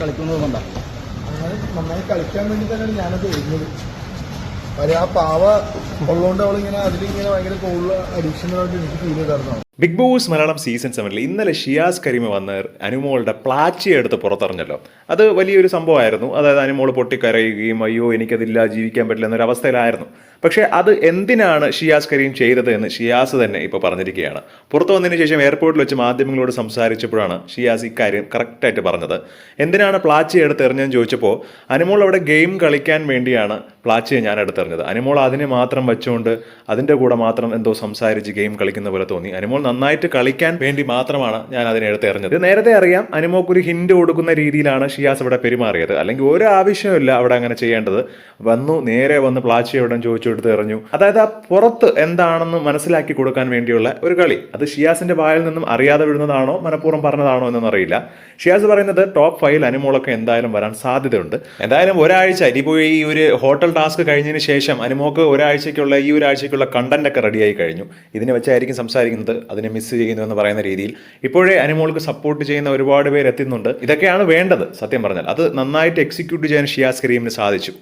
കളിക്കുന്നത് കൊണ്ടാണ് നന്നായി കളിക്കാൻ വേണ്ടി തന്നെയാണ് ഞാനത് എഴുതുന്നത് കാര്യം ആ പാവ ഉള്ളതുകൊണ്ട് അവളിങ്ങനെ അതിലിങ്ങനെ ഭയങ്കര കൂടുതൽ അഡീഷണലായിട്ട് എനിക്ക് ഫീൽ ചെയ്തായിരുന്നു. ബിഗ് ബോസ് മലയാളം സീസൺ സെവനിൽ ഇന്നലെ ഷിയാസ് കരീമ വന്ന് അനുമോളുടെ പ്ലാച്ചി എടുത്ത് പുറത്തറിഞ്ഞല്ലോ അത് വലിയൊരു സംഭവമായിരുന്നു. അതായത് അനുമോൾ പൊട്ടിക്കരയുകയും അയ്യോ എനിക്കതില്ല ജീവിക്കാൻ പറ്റില്ല എന്നൊരു അവസ്ഥയിലായിരുന്നു. പക്ഷേ അത് എന്തിനാണ് ഷിയാസ് കരീം ചെയ്തത് എന്ന് ഷിയാസ് തന്നെ ഇപ്പോൾ പറഞ്ഞിരിക്കുകയാണ്. പുറത്തു വന്നതിന് ശേഷം എയർപോർട്ടിൽ വെച്ച് മാധ്യമങ്ങളോട് സംസാരിച്ചപ്പോഴാണ് ഷിയാസ് ഇക്കാര്യം കറക്റ്റായിട്ട് പറഞ്ഞത്. എന്തിനാണ് പ്ലാച്ചി എടുത്ത് എറിഞ്ഞതെന്ന് ചോദിച്ചപ്പോൾ അനുമോൾ അവിടെ ഗെയിം കളിക്കാൻ വേണ്ടിയാണ് പ്ലാച്ചിയെ ഞാൻ എടുത്തെറിഞ്ഞത്. അനുമോൾ അതിനെ മാത്രം വെച്ചുകൊണ്ട് അതിന്റെ കൂടെ മാത്രം എന്തോ സംസാരിച്ച് ഗെയിം കളിക്കുന്ന പോലെ തോന്നി. അനുമോൾ നന്നായിട്ട് കളിക്കാൻ വേണ്ടി മാത്രമാണ് ഞാൻ അതിനെ എടുത്തെറിഞ്ഞത് നേരത്തെ അറിയാം അനുമോക്ക് ഒരു ഹിന്റ് കൊടുക്കുന്ന രീതിയിലാണ് ഷിയാസ് ഇവിടെ പെരുമാറിയത്. അല്ലെങ്കിൽ ഒരു ആവശ്യമില്ല അവിടെ അങ്ങനെ ചെയ്യേണ്ടത്. വന്നു നേരെ വന്ന് പ്ലാച്ചി എവിടെ ചോദിച്ചു എടുത്ത് എറിഞ്ഞു. അതായത് ആ പുറത്ത് എന്താണെന്ന് മനസ്സിലാക്കി കൊടുക്കാൻ വേണ്ടിയുള്ള ഒരു കളി. അത് ഷിയാസിന്റെ വായിൽ നിന്നും അറിയാതെ വിടുന്നതാണോ മനഃപൂർവം പറഞ്ഞതാണോ എന്നൊന്നും അറിയില്ല ഷിയാസ് പറയുന്നത് ടോപ്പ് ഫൈവിൽ അനുമോളൊക്കെ എന്തായാലും വരാൻ സാധ്യതയുണ്ട്. എന്തായാലും ഒരാഴ്ച ഇനിയിപ്പോൾ ഈ ഒരു ഹോട്ടൽ ടാസ്ക് കഴിഞ്ഞതിന് ശേഷം അനുമോക്ക് ഒരാഴ്ചയ്ക്കുള്ള ഈ ഒരാഴ്ചയ്ക്കുള്ള കണ്ടന്റ് ഒക്കെ റെഡിയായി കഴിഞ്ഞു. ഇതിനെ വെച്ചായിരിക്കും സംസാരിക്കുന്നത്. അതിനെ മിസ് ചെയ്യുന്നു എന്ന് പറയുന്ന രീതിയിൽ. ഇപ്പോഴേ അനിമോൾക്ക് സപ്പോർട്ട് ചെയ്യുന്ന ഒരുപാട് പേര് എത്തുന്നുണ്ട്. ഇതൊക്കെയാണ് വേണ്ടത് സത്യം പറഞ്ഞാൽ. അത് നന്നായിട്ട് എക്സിക്യൂട്ട് ചെയ്യാൻ ഷിയാസ് കരീമിന് സാധിച്ചു.